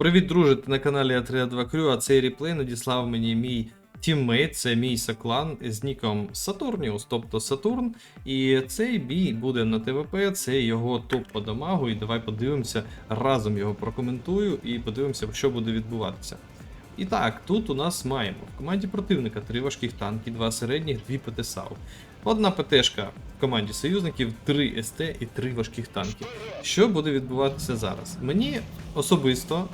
Привіт, друже, ти на каналі А32 Crew, а цей реплей надіслав мені мій тіммейт, це мій Соклан з ніком Сатурніус, тобто Сатурн. І цей бій буде на ТВП, це його топ по дамагу. І давай подивимося, разом його прокоментую і подивимося, що буде відбуватися. І так, тут у нас маємо в команді противника три важких танки, два середніх, дві ПТ-САУ. Одна ПТшка в команді союзників, три СТ і три важких танки. Що буде відбуватися зараз? Мені особисто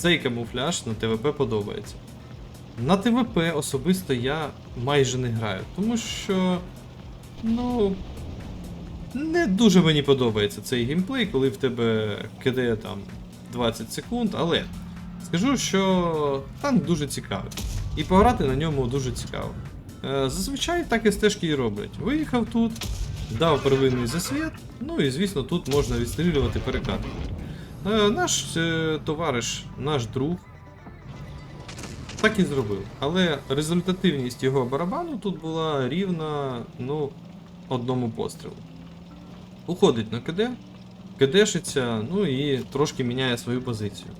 цей камуфляж на ТВП подобається. На ТВП особисто я майже не граю, тому що. Ну. Не дуже мені подобається цей геймплей, коли в тебе кидає там 20 секунд, але скажу, що танк дуже цікавий. І пограти на ньому дуже цікаво. Е, Зазвичай так і стежки і роблять. Виїхав тут, дав первинний засвіт, ну і звісно тут можна відстрілювати перекатку. Е, Наш е, товариш, наш друг, так і зробив. Але результативність його барабану тут була рівна ну, одному пострілу. Уходить на КД, КДшиться, ну і трошки міняє свою позицію.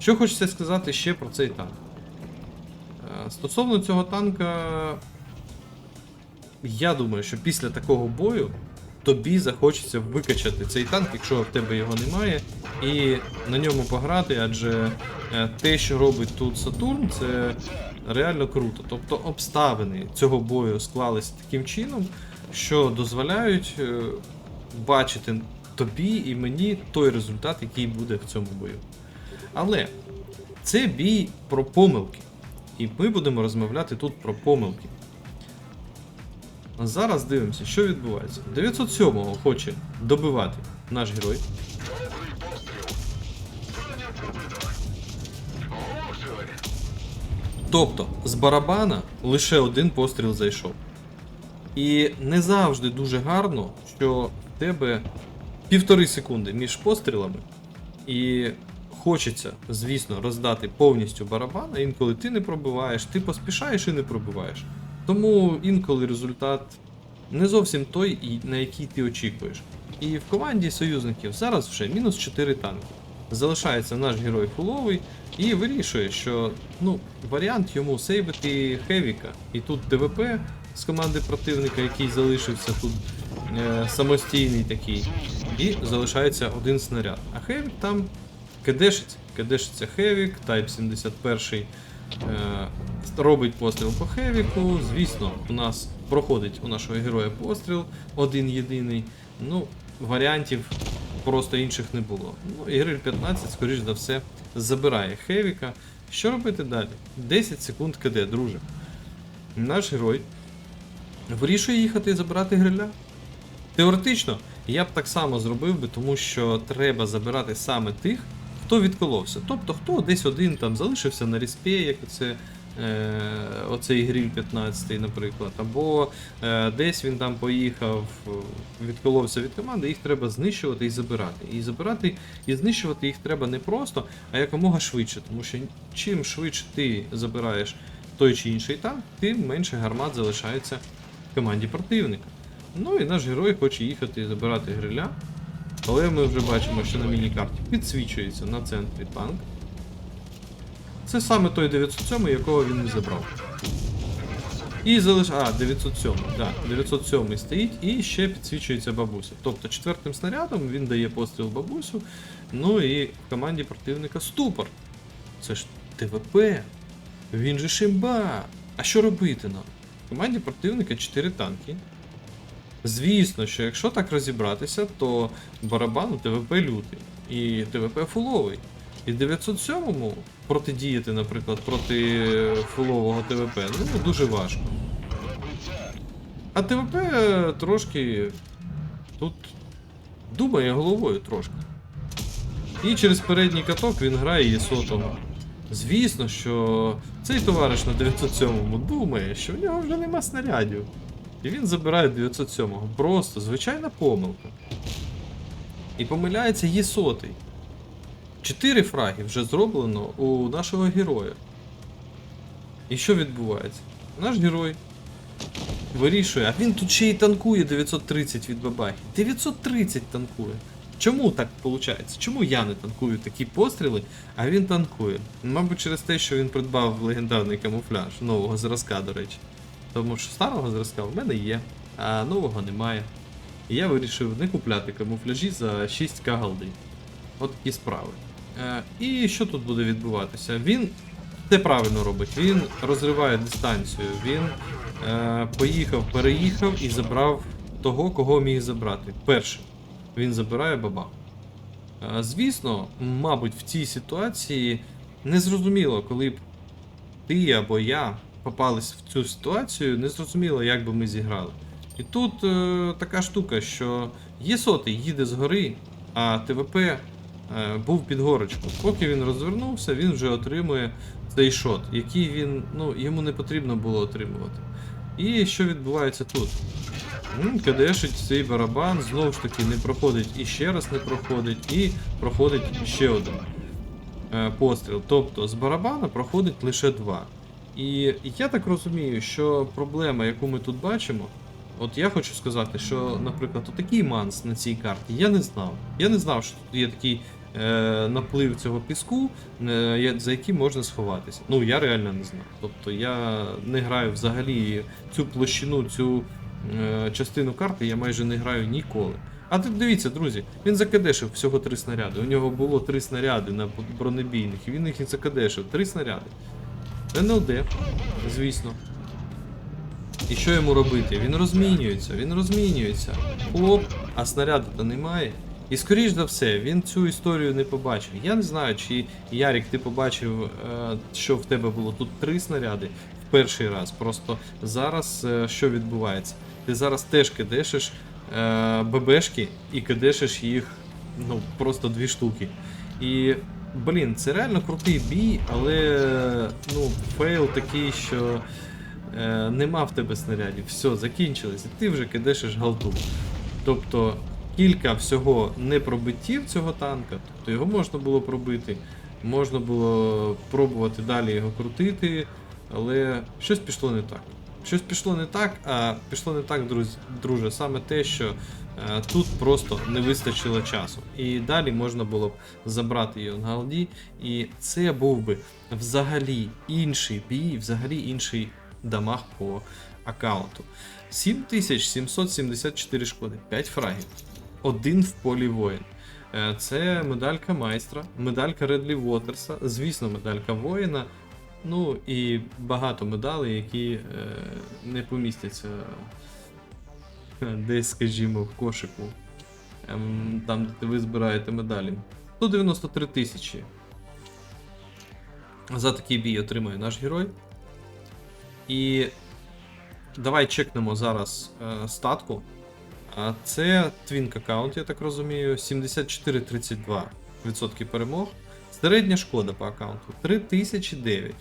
Що хочеться сказати ще про цей танк? Е, Стосовно цього танка, я думаю, що після такого бою тобі захочеться викачати цей танк, якщо в тебе його немає, і на ньому пограти, адже е, те, що робить тут Сатурн, це реально круто. Тобто обставини цього бою склалися таким чином, що дозволяють е, бачити тобі і мені той результат, який буде в цьому бою. Але це бій про помилки. І ми будемо розмовляти тут про помилки. Зараз дивимося, що відбувається. 907-го хоче добивати наш герой. Тобто, з барабана лише один постріл зайшов. І не завжди дуже гарно, що в тебе півтори секунди між пострілами, і хочеться, звісно, роздати повністю барабан, інколи ти не пробиваєш, ти поспішаєш і не пробиваєш. Тому інколи результат не зовсім той, на який ти очікуєш. І в команді союзників зараз вже мінус 4 танки. Залишається наш герой фуловий і вирішує, що ну, варіант йому сейвити Хевіка. І тут ТВП з команди противника, який залишився тут е, самостійний такий. І залишається один снаряд. А Хевік там кидешиться. Кидешиться Хевік, Type 71 е, робить постріл по Хевіку. Звісно, у нас проходить у нашого героя постріл один єдиний. Ну, варіантів просто інших не було. Ну, і Гриль 15, скоріш за все, забирає Хевіка. Що робити далі? 10 секунд КД, друже. Наш герой вирішує їхати і забирати гриля. Теоретично, я б так само зробив би, тому що треба забирати саме тих, хто відколовся. Тобто, хто десь один там залишився на респі, як це. Е, оцей гриль 15, наприклад, або е, десь він там поїхав, відколовся від команди, їх треба знищувати і забирати. І забирати і знищувати їх треба не просто, а якомога швидше. Тому що чим швидше ти забираєш той чи інший танк, тим менше гармат залишається в команді противника. Ну і наш герой хоче їхати і забирати гриля. Але ми вже бачимо, що на міні-карті підсвічується на центрі танк. Це саме той 907, якого він не забрав. І залиш... А, 907, да, 907 стоїть і ще підсвічується бабуся. Тобто четвертим снарядом він дає постріл бабусю. Ну і в команді противника ступор. Це ж ТВП. Він же шимба. А що робити нам? В команді противника 4 танки. Звісно, що якщо так розібратися, то барабан у ТВП лютий і ТВП фуловий. І 907-му протидіяти, наприклад, проти фулового ТВП, ну дуже важко. А ТВП трошки тут думає головою трошки. І через передній каток він грає Єсотом. Звісно, що цей товариш на 907-му думає, що в нього вже нема снарядів. І він забирає 907-го. Просто звичайна помилка. І помиляється Єсотий. Чотири фраги вже зроблено у нашого героя. І що відбувається? Наш герой вирішує, а він тут ще й танкує 930 від бабахи. 930 танкує. Чому так виходить? Чому я не танкую такі постріли, а він танкує? Мабуть, через те, що він придбав легендарний камуфляж нового зразка, до речі. Тому що старого зразка в мене є, а нового немає. І я вирішив не купляти камуфляжі за 6к голди. От такі справи. Е, і що тут буде відбуватися? Він все правильно робить. Він розриває дистанцію. Він е, поїхав, переїхав і забрав того, кого міг забрати. Перший. Він забирає баба. Е, звісно, мабуть, в цій ситуації незрозуміло, коли б ти або я попались в цю ситуацію, незрозуміло, як би ми зіграли. І тут е, така штука, що є сотий, їде згори, а ТВП е, був під горочку. Поки він розвернувся, він вже отримує цей шот, який він, ну, йому не потрібно було отримувати. І що відбувається тут? М, Кадешить цей барабан, знову ж таки не проходить і ще раз не проходить, і проходить ще один е, постріл. Тобто з барабана проходить лише два. І я так розумію, що проблема, яку ми тут бачимо, от я хочу сказати, що, наприклад, отакий манс на цій карті я не знав. Я не знав, що тут є такий е, наплив цього піску, е, за який можна сховатися. Ну, я реально не знав. Тобто я не граю взагалі цю площину, цю е, частину карти я майже не граю ніколи. А тут дивіться, друзі, він закадешив всього три снаряди. У нього було три снаряди на бронебійних, і він їх і закадешив. Три снаряди. НЛД, звісно. І що йому робити? Він розмінюється, він розмінюється. Хлоп, а снаряду то немає. І скоріш за все, він цю історію не побачив. Я не знаю, чи Ярік, ти побачив, е, що в тебе було тут три снаряди в перший раз. Просто зараз е, що відбувається? Ти зараз теж кидешиш е, ББшки і кидешиш їх ну, просто дві штуки. І блін, це реально крутий бій, але ну, фейл такий, що е, нема в тебе снарядів. Все, закінчилось, і ти вже кидешиш галту. Тобто кілька всього непробиттів цього танка, тобто його можна було пробити, можна було пробувати далі його крутити, але щось пішло не так. Щось пішло не так, а пішло не так, друзі, друже, саме те, що тут просто не вистачило часу. І далі можна було б забрати її на галді, і це був би взагалі інший бій, взагалі інший дамаг по аккаунту. 7774 шкоди, 5 фрагів, один в полі воїн. Е, Це медалька майстра, медалька Редлі Уотерса, звісно, медалька воїна. Ну і багато медалей, які е, не помістяться е, десь, скажімо, в кошику. Ем, там, де ви збираєте медалі. 193 тисячі. За такий бій отримує наш герой. І давай чекнемо зараз е, статку. А це твінк аккаунт, я так розумію. 74-32% перемог. Середня шкода по аккаунту 3009.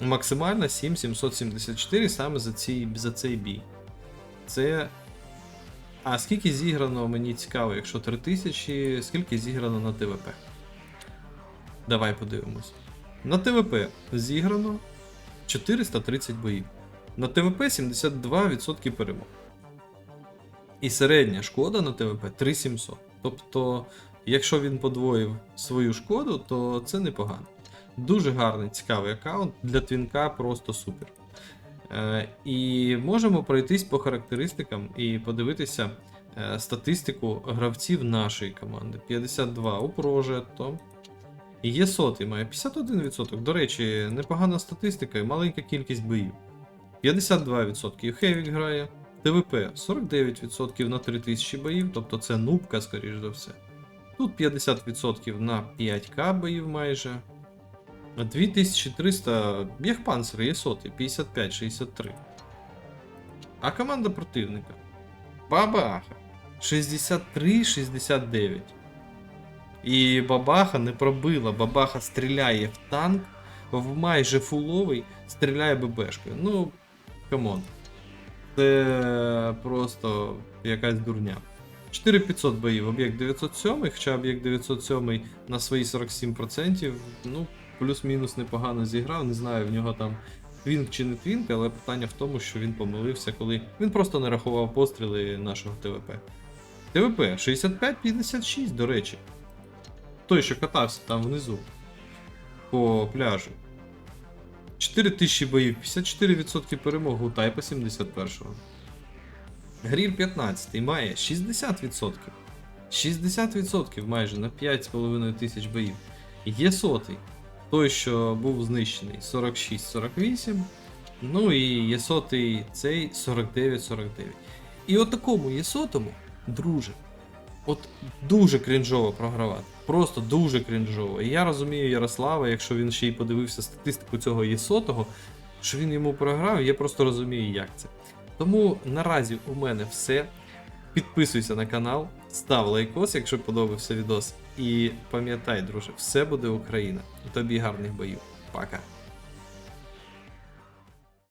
Максимальна 7774 саме за, цей, за цей бій. Це. А скільки зіграно, мені цікаво, якщо 3000, скільки зіграно на ТВП? Давай подивимось. На ТВП зіграно 430 боїв. На ТВП 72% перемог. І середня шкода на ТВП 3700. Тобто, якщо він подвоїв свою шкоду, то це непогано. Дуже гарний, цікавий аккаунт для твінка просто супер. Е, і можемо пройтись по характеристикам і подивитися е, статистику гравців нашої команди. 52 у Прожетто. І є сотий, має 51%. До речі, непогана статистика і маленька кількість боїв. 52% Хевік грає. ТВП 49% на 3000 боїв, тобто це нубка, скоріш за все. Тут 50% на 5к боїв майже. 2300 Бєхпанцер є сотий, 55-63. А команда противника. Бабаха 63-69. І Бабаха не пробила. Бабаха стріляє в танк, в майже фуловий, стріляє ББшкою. Ну, камон. Це просто якась дурня. 4500 боїв, об'єкт 907, хоча об'єкт 907 на свої 47%, ну, плюс-мінус непогано зіграв. Не знаю, в нього там твінк чи не твінк, але питання в тому, що він помилився, коли він просто не рахував постріли нашого ТВП. ТВП 65-56, до речі. Той, що катався там внизу. По пляжу. 4000 боїв, 54% перемог у Тайпа 71-го. Грір 15 має 60%. 60% майже на 5,5 тисяч боїв. Є сотий. Той, що був знищений 46-48. Ну і є сотий цей 49-49. І от такому є сотому, друже. От дуже крінжово програвати. Просто дуже крінжово. І я розумію Ярослава, якщо він ще й подивився статистику цього єсотого, що він йому програв, я просто розумію, як це. Тому наразі у мене все. Підписуйся на канал, став лайкос, якщо подобався відос. І пам'ятай, друже, все буде Україна. Тобі гарних боїв. Пока.